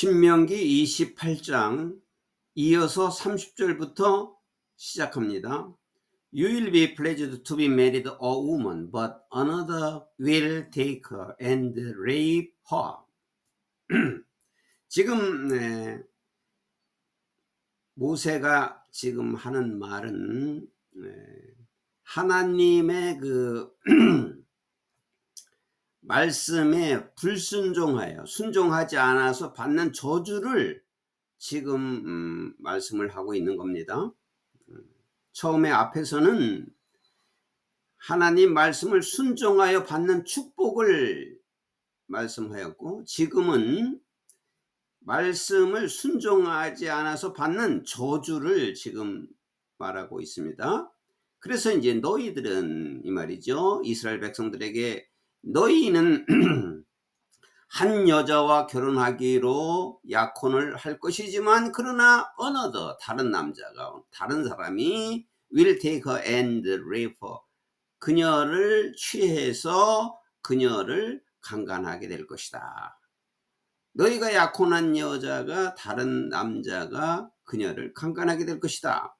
신명기 28장 이어서 30절부터 시작합니다. You will be pleased to be married a woman, but another will take her and rape her. 지금 네, 모세가 지금 하는 말은 네, 하나님의 그 말씀에 불순종하여 순종하지 않아서 받는 저주를 지금 음, 말씀을 하고 있는 겁니다. 음, 처음에 앞에서는 하나님 말씀을 순종하여 받는 축복을 말씀하였고 지금은 말씀을 순종하지 않아서 받는 저주를 지금 말하고 있습니다. 그래서 이제 너희들은 이 말이죠. 이스라엘 백성들에게 너희는 한 여자와 결혼하기로 약혼을 할 것이지만 그러나 어느덧 다른 남자가 다른 사람이 will take her and rape her 그녀를 취해서 그녀를 강간하게 될 것이다. 너희가 약혼한 여자가 다른 남자가 그녀를 강간하게 될 것이다.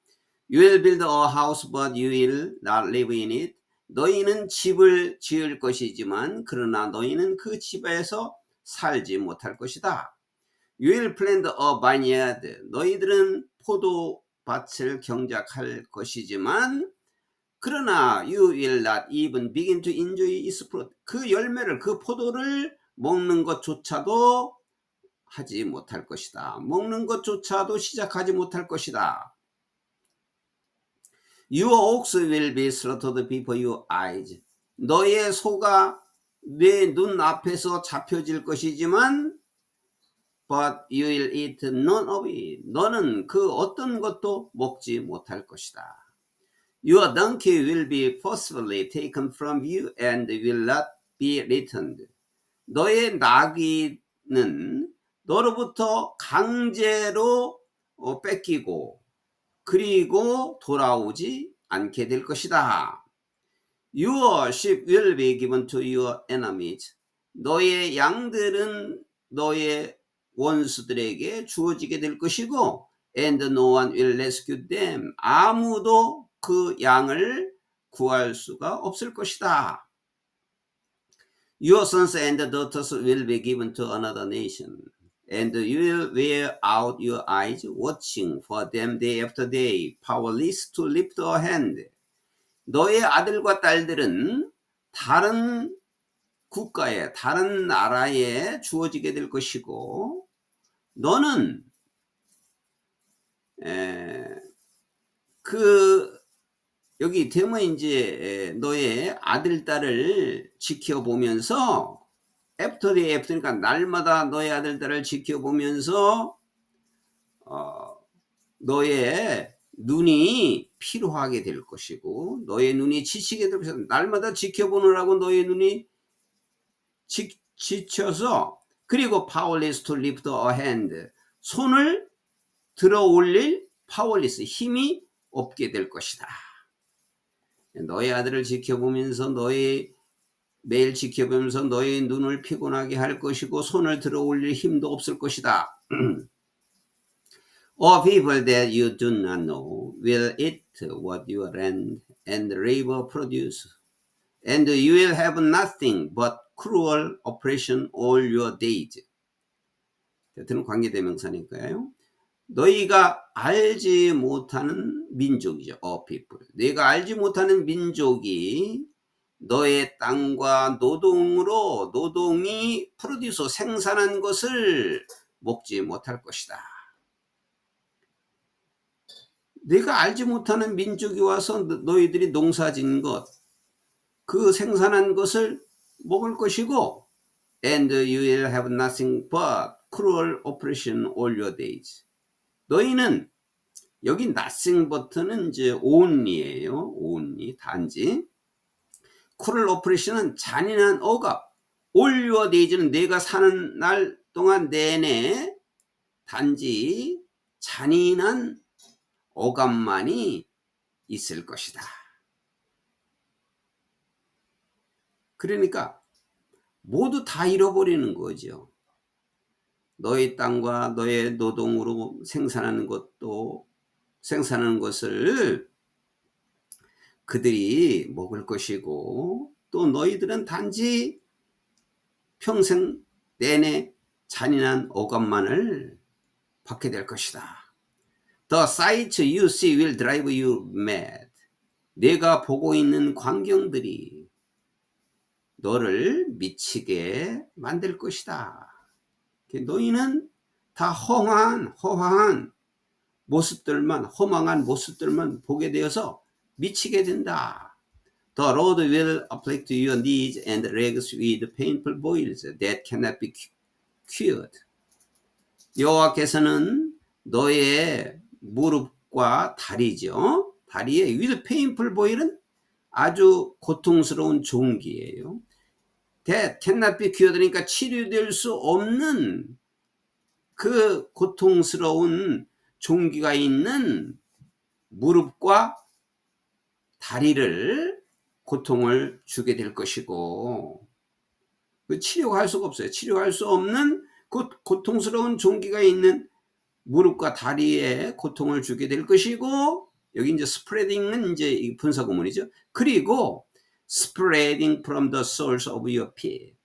You will build a house but you will not live in it. 너희는 집을 지을 것이지만 그러나 너희는 그 집에서 살지 못할 것이다. You will plant a vineyard. 너희들은 포도밭을 경작할 것이지만 그러나 you will not even begin to enjoy its fruit. 그 열매를 그 포도를 먹는 것조차도 하지 못할 것이다. 먹는 것조차도 시작하지 못할 것이다. Your ox will be slaughtered before your eyes. 너의 소가 내 눈 앞에서 잡혀질 것이지만 but you will eat none of it. 너는 그 어떤 것도 먹지 못할 것이다. Your donkey will be forcibly taken from you and will not be returned. 너의 나귀는 너로부터 강제로 어, 뺏기고 그리고 돌아오지 않게 될 것이다. Your sheep will be given to your enemies. 너의 양들은 너의 원수들에게 주어지게 될 것이고 and no one will rescue them. 아무도 그 양을 구할 수가 없을 것이다. Your sons and daughters will be given to another nation. And you will wear out your eyes watching for them day after day, powerless to lift a hand. 너의 아들과 딸들은 다른 국가에, 다른 나라에 주어지게 될 것이고, 너는 에, 그 여기 되면 이제 너의 아들 딸을 지켜보면서 애프터 디 애프터니까 날마다 너의 아들들을 지켜보면서 어, 너의 눈이 피로하게 될 것이고 너의 눈이 지치게 될 것이고 날마다 지켜보느라고 너의 눈이 지, 지쳐서 그리고 powerless to lift a hand 손을 들어 올릴 powerless 힘이 없게 될 것이다. 너의 아들을 지켜보면서 너의 매일 지켜보면서 너의 눈을 피곤하게 할 것이고 손을 들어 올릴 힘도 없을 것이다. All people that you do not know will eat what your land and labor produce, and you will have nothing but cruel oppression all your days. 대표는 관계대명사니까요. 너희가 알지 못하는 민족이죠. all people. 너희가 알지 못하는 민족이 너의 땅과 노동으로 노동이 프로듀서 생산한 것을 먹지 못할 것이다. 내가 알지 못하는 민족이 와서 너희들이 농사진 것, 그 생산한 것을 먹을 것이고, and you will have nothing but cruel oppression all your days. 너희는 여기 nothing but는 이제 only예요. only 단지. 쿠럴 오퍼레이션은 잔인한 억압. 올유어 데이즈는 내가 사는 날 동안 내내 단지 잔인한 억압만이 있을 것이다. 그러니까 모두 다 잃어버리는 거죠. 너의 땅과 너의 노동으로 생산하는 것도 생산하는 것을 그들이 먹을 것이고 또 너희들은 단지 평생 내내 잔인한 오감만을 받게 될 것이다. The sight you see will drive you mad. 내가 보고 있는 광경들이 너를 미치게 만들 것이다. 너희는 다 허황한, 허황한 모습들만, 허망한 모습들만 보게 되어서 미치게 된다. The road will afflict your knees and legs with painful boils that cannot be cured. 여호와께서는 너의 무릎과 다리죠. 다리에 with painful boil은 아주 고통스러운 종기예요. that cannot be cured 그러니까 치료될 수 없는 그 고통스러운 종기가 있는 무릎과 다리를 고통을 주게 될 것이고 그 치료할 수가 없어요. 치료할 수 없는 그 고통스러운 종기가 있는 무릎과 다리에 고통을 주게 될 것이고 여기 이제 스프레딩은 이제 분사 구문이죠. 그리고 spreading from the soles of your feet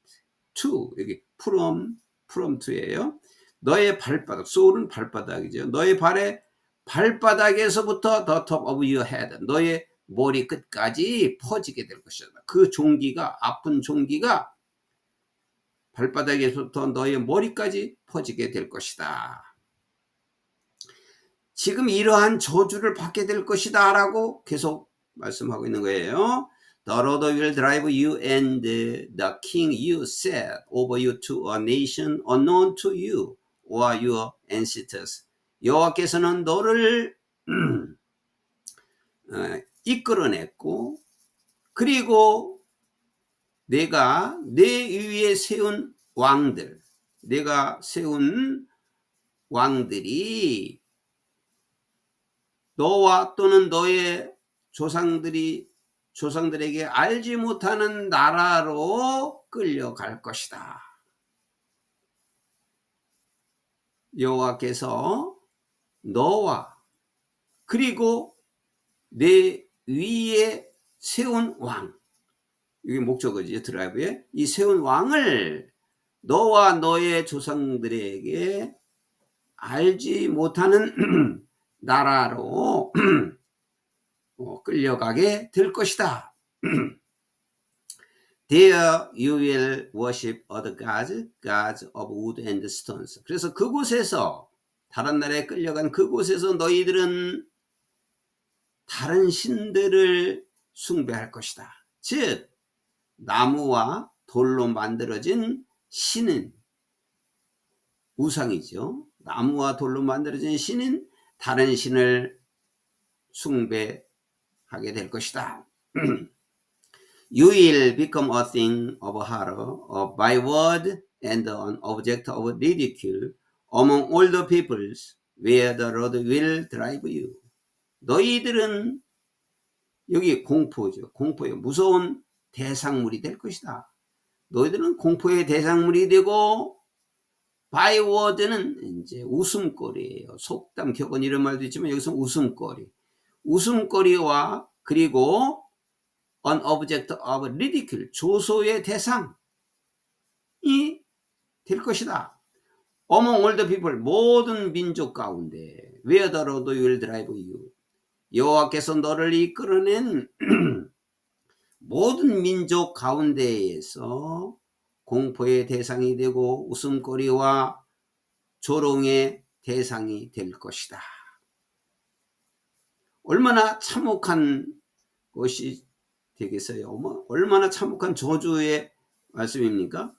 to 여기 from from to예요. 너의 발바닥, soul은 발바닥이죠. 너의 발의 발바닥에서부터 the top of your head, 너의 머리 끝까지 퍼지게 될 것이다. 그 종기가 아픈 종기가 발바닥에서부터 너의 머리까지 퍼지게 될 것이다. 지금 이러한 저주를 받게 될 것이다 라고 계속 말씀하고 있는 거예요. The Lord will drive you and the king you set over you to a nation unknown to you or your ancestors. 여호와께서는 너를 어, 이끌어냈고 그리고 내가 내 위에 세운 왕들, 내가 세운 왕들이 너와 또는 너의 조상들이 조상들에게 알지 못하는 나라로 끌려갈 것이다. 여호와께서 너와 그리고 내 위에 세운 왕 이게 목적어지 드라이브에 이 세운 왕을 너와 너의 조상들에게 알지 못하는 나라로 어, 끌려가게 될 것이다. There you will worship other gods, gods of wood and stones. 그래서 그곳에서 다른 나라에 끌려간 그곳에서 너희들은 다른 신들을 숭배할 것이다. 즉 나무와 돌로 만들어진 신은 우상이죠. 나무와 돌로 만들어진 신은 다른 신을 숭배하게 될 것이다. you will become a thing of horror, a byword, and an object of ridicule among all the peoples where the Lord will drive you. 너희들은 여기 공포죠. 공포의 무서운 대상물이 될 것이다. 너희들은 공포의 대상물이 되고 바이워드는 이제 웃음거리예요. 속담, 격언 이런 말도 있지만 여기서 웃음거리. 웃음거리와 그리고 an object of ridicule, 조소의 대상이 될 것이다. Among all the people, 모든 민족 가운데 where the Lord will drive you. 여호와께서 너를 이끌어낸 모든 민족 가운데에서 공포의 대상이 되고 웃음거리와 조롱의 대상이 될 것이다. 얼마나 참혹한 것이 되겠어요? 얼마나 참혹한 저주의 말씀입니까?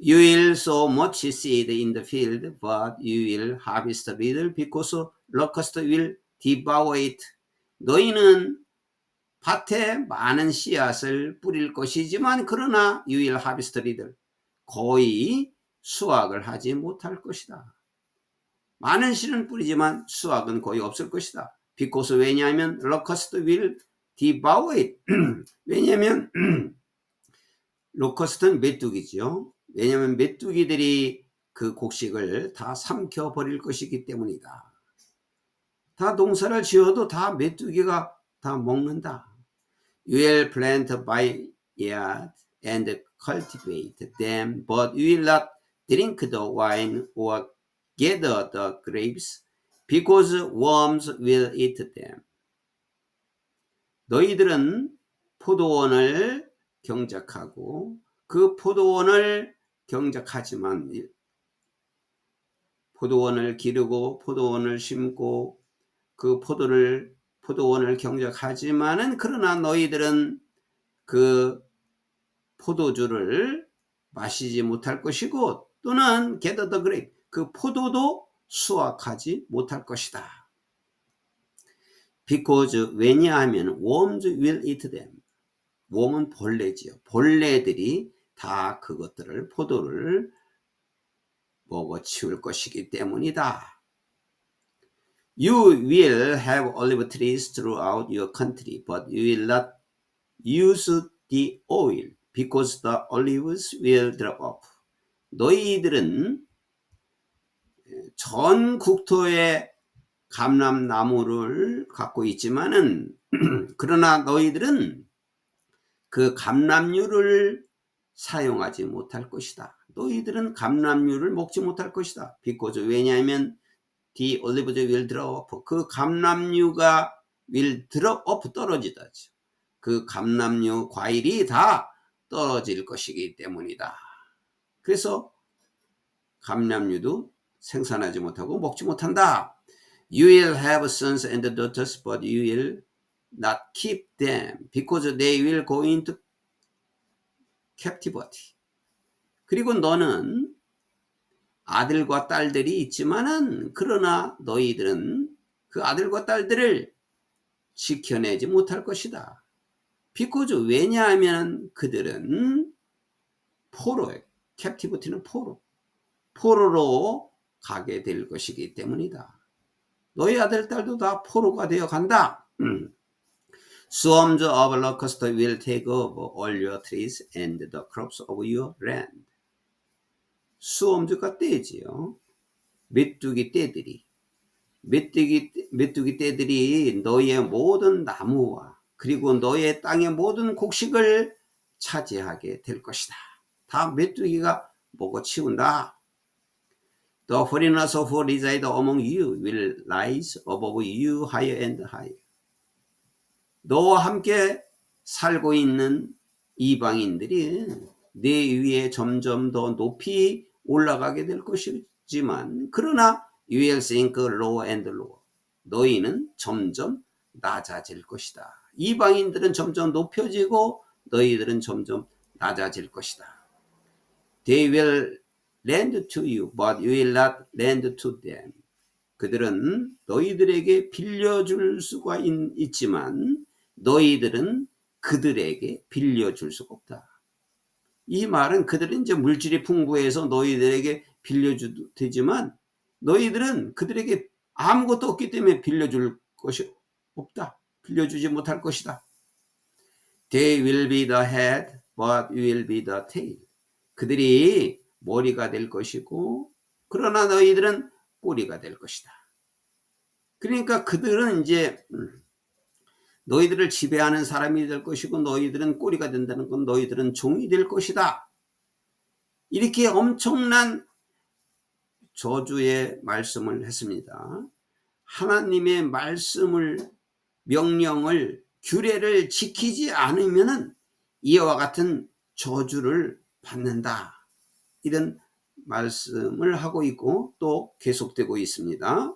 You will sow much seed in the field, but you will harvest little because locust will devour it. 너희는 밭에 많은 씨앗을 뿌릴 것이지만 그러나 harvest little. 거의 수확을 하지 못할 것이다. 많은 씨는 뿌리지만 수확은 거의 없을 것이다. because 왜냐하면 will devour it. 왜냐하면 로커스트는 메뚜기죠. 왜냐하면 메뚜기들이 그 곡식을 다 삼켜 버릴 것이기 때문이다. 다 농사를 지어도 다 메뚜기가 다 먹는다. You will plant by yard and cultivate them, but you will not drink the wine or gather the grapes, because worms will eat them. 너희들은 포도원을 경작하고 그 포도원을 경작하지만 포도원을 기르고 포도원을 심고 그 포도를 포도원을 경작하지만은 그러나 너희들은 그 포도주를 마시지 못할 것이고 또는 the grape 그 포도도 수확하지 못할 것이다. because 왜냐하면 worms will eat them. 웜은 벌레지요. 벌레들이 다 그것들을 포도를 먹어 치울 것이기 때문이다. You will have olive trees throughout your country, but you will not use the oil because the olives will drop off. 너희들은 전 국토에 감람나무를 갖고 있지만은 그러나 너희들은 그 감람류를 사용하지 못할 것이다. 너희들은 감람류를 먹지 못할 것이다. 비코즈 왜냐하면 the olives will drop 그 감람류가 will drop off 떨어지다. 그 감람류 과일이 다 떨어질 것이기 때문이다. 그래서 감람류도 생산하지 못하고 먹지 못한다. You will have sons and daughters, but you will not keep them because they will go into captivity. 그리고 너는 아들과 딸들이 있지만은 그러나 너희들은 그 아들과 딸들을 지켜내지 못할 것이다. 비코즈 왜냐하면 그들은 포로에 캡티브티는 포로 포로로 가게 될 것이기 때문이다. 너희 아들 딸도 다 포로가 되어 간다. Swarms of locusts will take over all your trees and the crops of your land. 수엄즈가 떼지요. 메뚜기 떼들이 메뚜기 메뚜기 떼들이 너의 모든 나무와 그리고 너의 땅의 모든 곡식을 차지하게 될 것이다. 다 메뚜기가 먹어 치운다. The foreigners who reside among you will rise above you higher and higher. 너와 함께 살고 있는 이방인들이 내 위에 점점 더 높이 올라가게 될 것이지만 그러나 you will sink lower and lower. 너희는 점점 낮아질 것이다. 이방인들은 점점 높여지고 너희들은 점점 낮아질 것이다. They will lend to you, but you will not lend to them. 그들은 너희들에게 빌려줄 수가 있, 지만 너희들은 그들에게 빌려줄 수가 없다. 이 말은 그들은 이제 물질이 풍부해서 너희들에게 빌려줘도 되지만 너희들은 그들에게 아무것도 없기 때문에 빌려줄 것이 없다. 빌려주지 못할 것이다. They will be the head, but you will be the tail. 그들이 머리가 될 것이고, 그러나 너희들은 꼬리가 될 것이다. 그러니까 그들은 이제 너희들을 지배하는 사람이 될 것이고 너희들은 꼬리가 된다는 건 너희들은 종이 될 것이다. 이렇게 엄청난 저주의 말씀을 했습니다. 하나님의 말씀을 명령을 규례를 지키지 않으면은 이와 같은 저주를 받는다. 이런 말씀을 하고 있고 또 계속되고 있습니다.